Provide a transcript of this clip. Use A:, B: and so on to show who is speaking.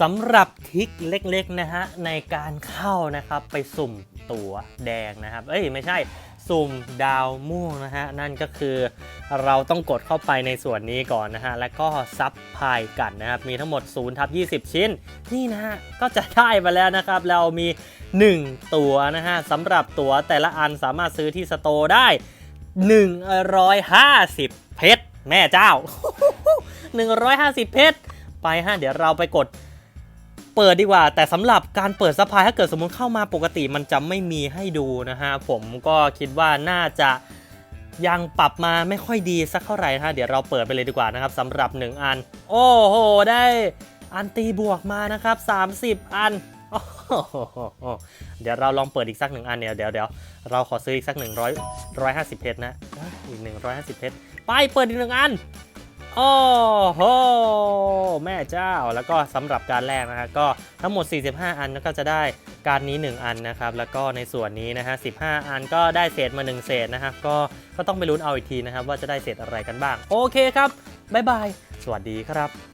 A: สำหรับทริกเล็กๆนะฮะในการเข้านะครับไปสุ่มตั๋วแดงนะครับ เอ้ยไม่ใช่สุ่มดาวม่วงนะฮะนั่นก็คือเราต้องกดเข้าไปในส่วนนี้ก่อนนะฮะแล้วก็ซับพายกันนะครับมีทั้งหมด0ทับ20 ชิ้น นี่นะฮะก็จะได้มาแล้วนะครับ เรามี 1 ตั๋วนะฮะสำหรับตั๋วแต่ละอันสามารถซื้อที่สโตร์ได้ 150 เพชร แม่เจ้า 150 เพชร ไปฮะเดี๋ยวเราไปกด เปิดดีกว่า แต่สำหรับการเปิดซัพพลายถ้าเกิดสมมุติเข้ามาปกติมันจะไม่มีให้ดูนะฮะ ผมก็คิดว่าน่าจะยังปรับมาไม่ค่อยดีสักเท่าไหร่นะฮะเดี๋ยวเราเปิดไปเลยดีกว่านะครับสำหรับ 1 อัน โอ้โห ได้อันตีบวกมานะครับ 30 อันโอ้โหเดี๋ยวเราลองเปิดอีกสักหนึ่งอันเดี๋ยวเดี๋ยวเดี๋ยวเราขอซื้ออีกสัก100 150เพชรนะอีก150เพชรไปเปิดอีกหนึ่งอันโอ้โห ม่เจ้า แล้วก็สำหรับการแรกนะฮะก็ทั้งหมด 45 อันแล้วก็จะได้การนี้ 1 อันนะครับ แล้วก็ในส่วนนี้นะฮะ 15 อันก็ได้เศษมา 1 เศษนะครับ ก็ก็ต้องไปลุ้นเอาอีกทีนะครับ ว่าจะได้เศษอะไรกันบ้าง โอเคครับบ๊ายบาย สวัสดีครับ